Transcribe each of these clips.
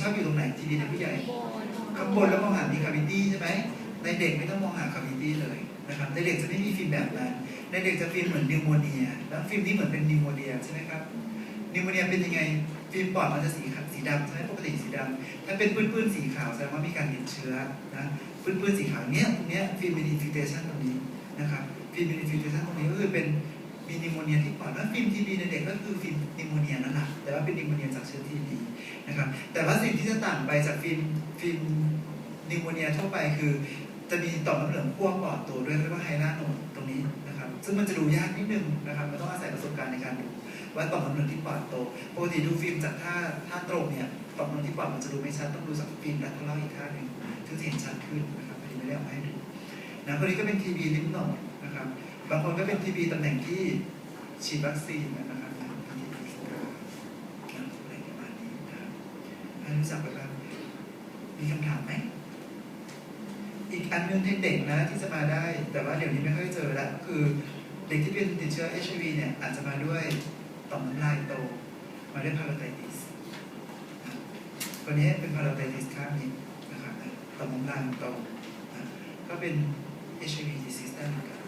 ชอบอยู่ตรงไหนทีวีในผู้ใหญ่ข้างบนแล้วมองหามีคาวิตี้ใช่ไหมในเด็กไม่ต้องมองหาคาวิตี้เลยนะครับในเด็กจะไม่มีฟิล์มแบบนั้น ในเด็กจะฟิล์มเหมือนนิวโมเนีย แล้วฟิล์มนี้เหมือนเป็นนิวโมเนียใช่ไหมครับนิวโมเนียเป็นยังไงฟิล์มปอดมันจะสีขาวสีดำใช่ไหมปกติสีดำถ้าเป็นปื้นๆสีขาวแสดงว่ามีการติดเชื้อนะปื้นๆสีขาวเนี้ยตรงเนี้ยฟิล์มเป็นอินฟิเทชันตรงนี้นะครับฟิล์มเป็นอินฟิเทชันตรงนี้ก็คือเป็นมีนิวโมเนียที่ปอดแล้วฟิล์มทีบีในเด็กก็คือฟิล์มนิวโม เนียนั่นแหละแต่ว่าเป็นนิโมเนียจากเชื้อทีบีนะครับแต่ว่าสิ่งที่จะต่างไปจากฟิล์มฟิล์มนิโมเนียทั่วไปคือ จะมีต่อมน้ำเหลืองพ่วงปอดตัวด้วยเรียกว่าไฮนาโนดตรงนี้นะครับซึ่งมันจะดูยากนิดนึงนะครับมันต้องอาศัยประสบการณ์ในการดูว่าต่อมน้ำเหลืองที่ปอดโตปกติดูฟิล์มจากท่าท่าตรงเนี่ยต่อมน้ำเหลืองที่ปอดมันจะดูไม่ชัดต้องดูจากฟิล์มดัดเล่าอีกท่าหนึ่งถึงจะเห็นชัดขึ้นนะครับอันนี้ไม่ได้เอามาให้ดูนะคนนี้ก็เป็นทีบีลิมโนดนะครับบางคนก็เป็นทีบีตำแหน่งที่ฉีดวัคซีนนะครับอันนี้อะไรประมาณนี้นะครับให้ รู้จักไปบ้างมีคำถามไหม อีกอันนึงที่เด็กนะที่จะมาได้ แต่ว่าเดี๋ยวนี้ไม่ค่อยเจอแล้วก็คือเด็กที่เป็นติดเชื้อ HIV เนี่ยอาจจะมาด้วยต่อมน้ำลายโต มาด้วยพาราไทติสคนนี้เป็นพาราไทติสข้างนี้นะครับต่อมน้ำลายโตนะก็เป็น HIV disease ได้เหมือนกัน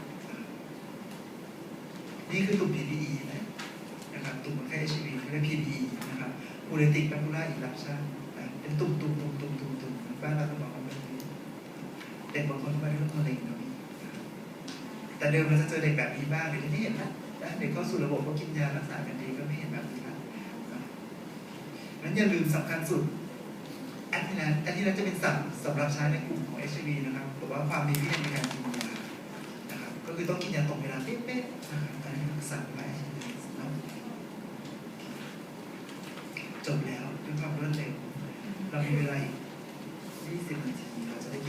นี่คือตุ่ม PPE นะนะครับตุ่มคนไข้ HIV เรียก PPE นะครับ Puretic Macular Eruption นะเป็นตุ่มตุ่มตุ่มตุ่มตุ่มตุ่มบ้านเราต้องบอกว่าเป็นแบบนี้เด็กบางคนก็ไม่รู้มะเร็งก็มีแต่เดิมเราจะเจอเด็กแบบนี้บ้างเดี๋ยวนี้ไม่เห็นนะเด็กเข้าสู่ระบบก็กินยารักษากันดีก็ไม่เห็นแบบนี้ละนะนั้นอย่าลืมสำคัญสุดอันที่นั้นอันที่นั้นจะเป็นสำสำหรับใช้ในกลุ่มของ HIV นะครับบอกว่าความมีวินัยในการกินยานะครับก็คือต้องกินยาตรงเวลาเป๊ะๆนะครับอันนี้สั่งไว้เนาะ จบแล้วเพื่อบเพาะฉะนั้นเองเรามีเวลา20นาทีเราจะได้